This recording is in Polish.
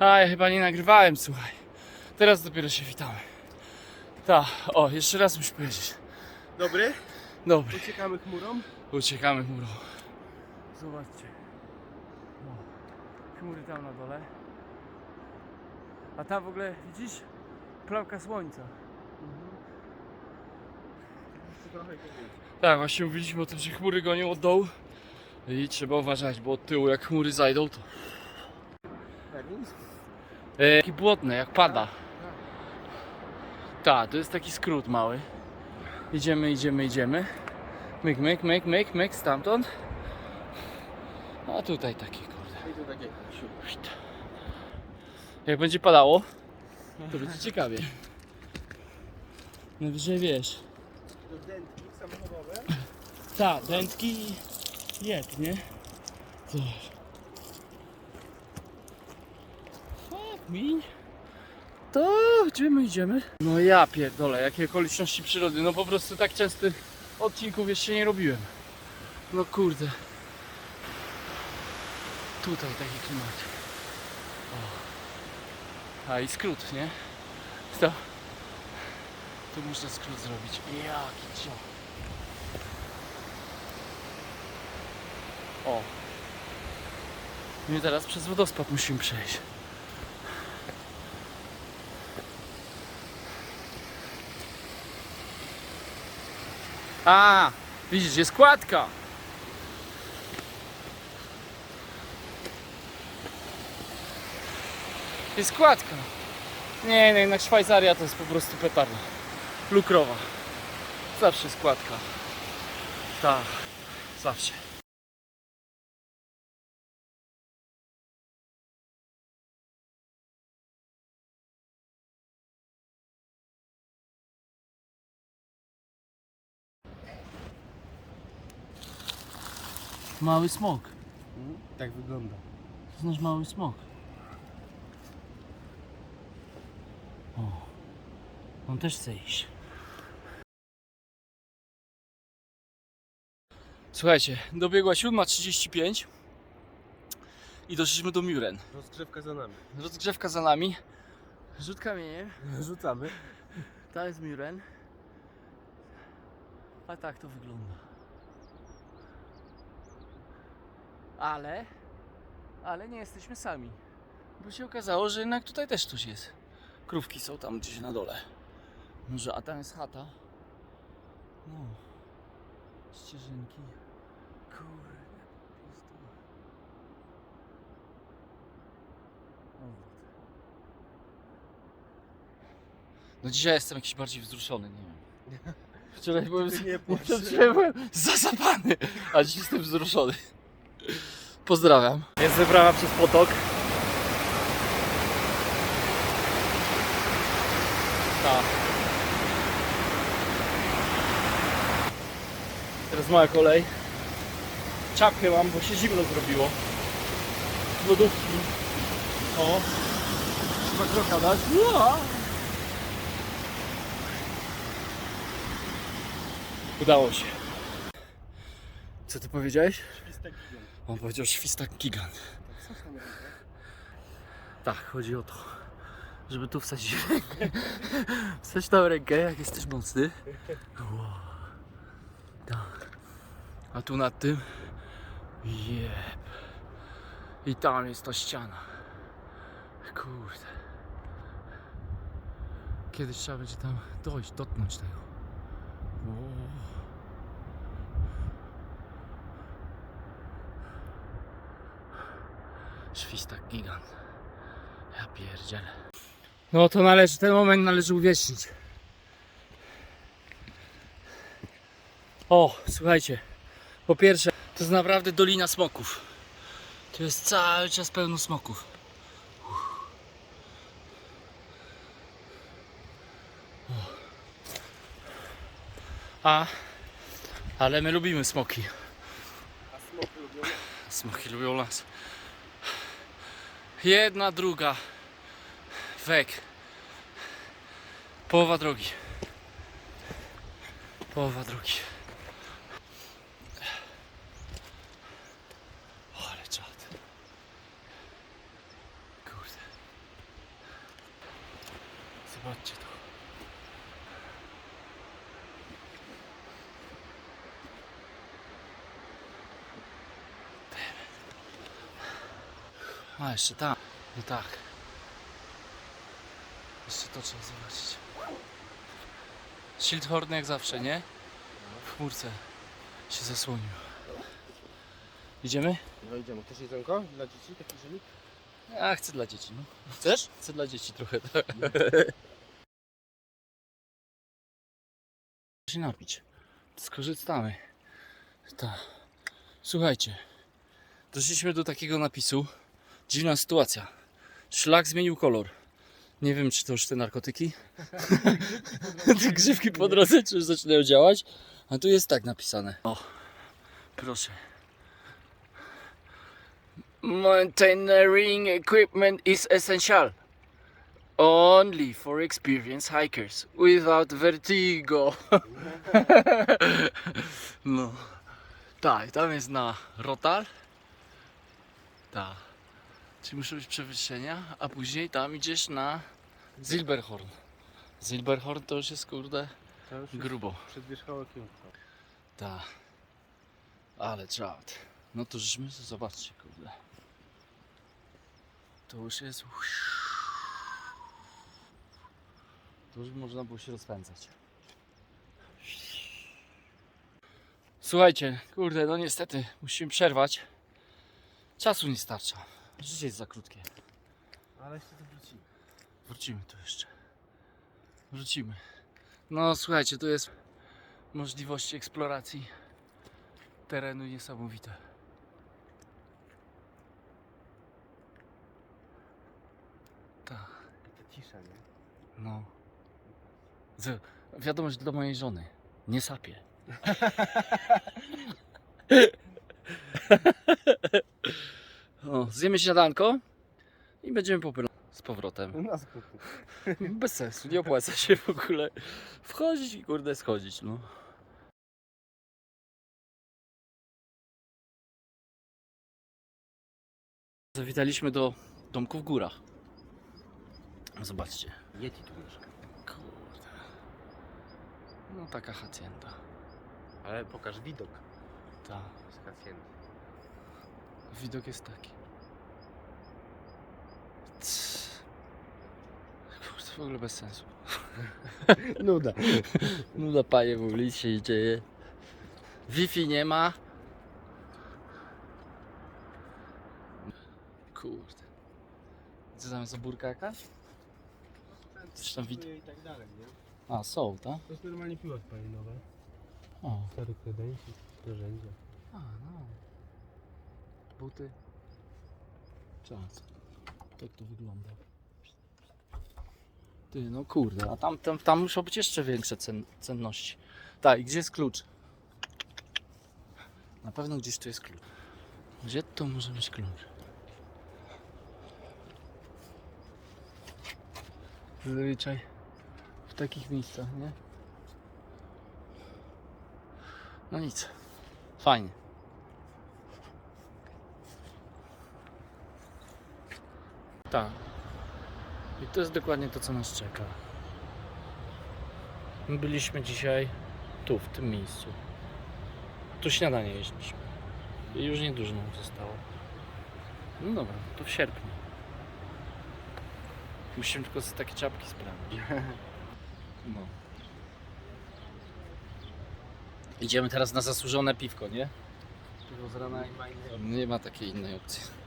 A, ja chyba nie nagrywałem, słuchaj. Teraz dopiero się witamy. Ta, o, jeszcze raz muszę powiedzieć. Dobry? Dobry, Uciekamy chmurą? uciekamy chmurą. Zobaczcie. O, chmury tam na dole. A tam w ogóle, widzisz? Plamka słońca. Tak, właśnie mówiliśmy o tym, że chmury gonią od dołu. I trzeba uważać, bo od tyłu jak chmury zajdą, to. E, taki błotny, jak pada. Tak, to jest taki skrót mały. Idziemy, idziemy, idziemy. Myk, myk, myk, myk, myk, stamtąd. A tutaj taki, kurde. I tu takie siu. Jak będzie padało, to będzie ciekawie. Najwyżej wiesz. Do dętki samochodowe. Tak, dętki i jed, nie? Zobacz. To gdzie my idziemy? No ja pierdolę, jakie okoliczności przyrody. No po prostu tak częstych odcinków jeszcze nie robiłem. No kurde. Tutaj taki klimat. O. A i skrót, nie? To. Tu można skrót zrobić. Jaki ciąg. O. I teraz przez wodospad musimy przejść. A, widzisz, jest kładka. Jest kładka. Nie, nie, jednak Szwajcaria to jest po prostu petarda. Lukrowa. Zawsze jest kładka. Tak, zawsze. Mały smok. Tak wygląda. Znasz mały smok. O. On też chce iść. Słuchajcie, dobiegła 7.35 i doszliśmy do Muren. Rozgrzewka za nami. Rozgrzewka za nami. Rzut kamieniem. Rzucamy. To jest Muren. A tak to wygląda. Ale, ale nie jesteśmy sami. Bo się okazało, że jednak tutaj też coś jest. Krówki są tam gdzieś na dole. Może, a tam jest chata. No. Ścieżynki. Kurde, pizdu. No dzisiaj jestem jakiś bardziej wzruszony, nie wiem. Wczoraj byłem, nie wczoraj byłem zasapany, a dziś jestem wzruszony. Pozdrawiam. Jest wyprawa przez potok. Tak. Teraz mała kolej. Czapkę mam, bo się zimno zrobiło. Z lodówki. O. Trzeba kroka dać. Ua! Udało się. Co ty powiedziałeś? Świstek. On powiedział świstak gigant. Tak, chodzi o to, żeby tu wsadzić rękę. Wstać tam rękę, jak jesteś mocny. Wow. Tak. A tu nad tym. Jeb. I tam jest ta ściana. Kurde. Kiedyś trzeba będzie tam dojść, dotknąć tego. Wow. Świstak gigant. Ja pierdzielę. No to należy, ten moment należy uwiecznić. O, słuchajcie. Po pierwsze, to jest naprawdę Dolina Smoków. Tu jest cały czas pełno smoków. Uff. A, ale my lubimy smoki. A smoki lubią. Smoki lubią las. Jedna, druga. Wek. Połowa drogi. Połowa drogi. O, ale czad. Kurde. Zobaczcie to. A, jeszcze tam. No tak. Jeszcze to trzeba zobaczyć. Schildhorn jak zawsze, nie? W chmurce się zasłonił. Idziemy? No idziemy. Też jedzonko dla dzieci? Taki żelik? Ja chcę dla dzieci, no. Chcesz? Chcę dla dzieci trochę, tak. się napić. Skorzystamy. Tak. Słuchajcie. Doszliśmy do takiego napisu. Dziwna sytuacja. Szlak zmienił kolor. Nie wiem, czy to już te narkotyki. te grzywki po drodze, czy już zaczynają działać. A tu jest tak napisane. O, proszę. Mountaineering equipment is essential. Only for experienced hikers without vertigo. no. Tak, tam jest na Rotal. Tak. Czyli muszą być przewyższenia, a później tam idziesz na Zilberhorn. Zilberhorn to już jest kurde To już grubo. przed wierzchołkiem. Tak. Ale czad. No to żeśmy, zobaczcie, kurde. To już jest. To już można było się rozpędzać. Słuchajcie, kurde, no niestety musimy przerwać. Czasu nie starcza. Życie jest za krótkie. Ale jeszcze to wrócimy. Wrócimy tu jeszcze. Wrócimy. No słuchajcie, tu jest możliwości eksploracji terenu niesamowite. Tak, I ta cisza, nie? no. Z, wiadomość dla mojej żony. Nie sapie. o, zjemy śniadanko i będziemy popylać z powrotem. Na skróty. Bez sensu, nie opłaca się w ogóle wchodzić i kurde schodzić, no. Zawitaliśmy do domku w górach. Zobaczcie. Yeti tu mieszka. Kurde. No taka hacienda. Ale pokaż widok Ta. z hacjendy. Widok jest taki. Kurde, w ogóle bez sensu. Nuda. Nuda panie w ulicy się dzieje. Wi-Fi nie ma. Kurde. Co tam jest obórka jakaś? Coś tam wid- i tak dalej, nie? A, są, tak? To jest normalnie piła spalinowa. O. Stary kredensik, narzędzia. A, no. Buty. Czas. Tak to wygląda. Ty, no kurde, a tam, tam, tam muszą być jeszcze większe cen, cenności. Tak, i gdzie jest klucz? Na pewno gdzieś tu jest klucz. Gdzie to może być klucz? Zazwyczaj w takich miejscach, nie? No nic. Fajnie. Tak. I to jest dokładnie to, co nas czeka. My byliśmy dzisiaj tu, w tym miejscu. Tu śniadanie jeździliśmy. I już niedużo nam zostało. No dobra, to w sierpniu. Musimy tylko sobie takie czapki sprawdzić. No. Idziemy teraz na zasłużone piwko, nie? Piwo z rana innej nie ma takiej innej opcji.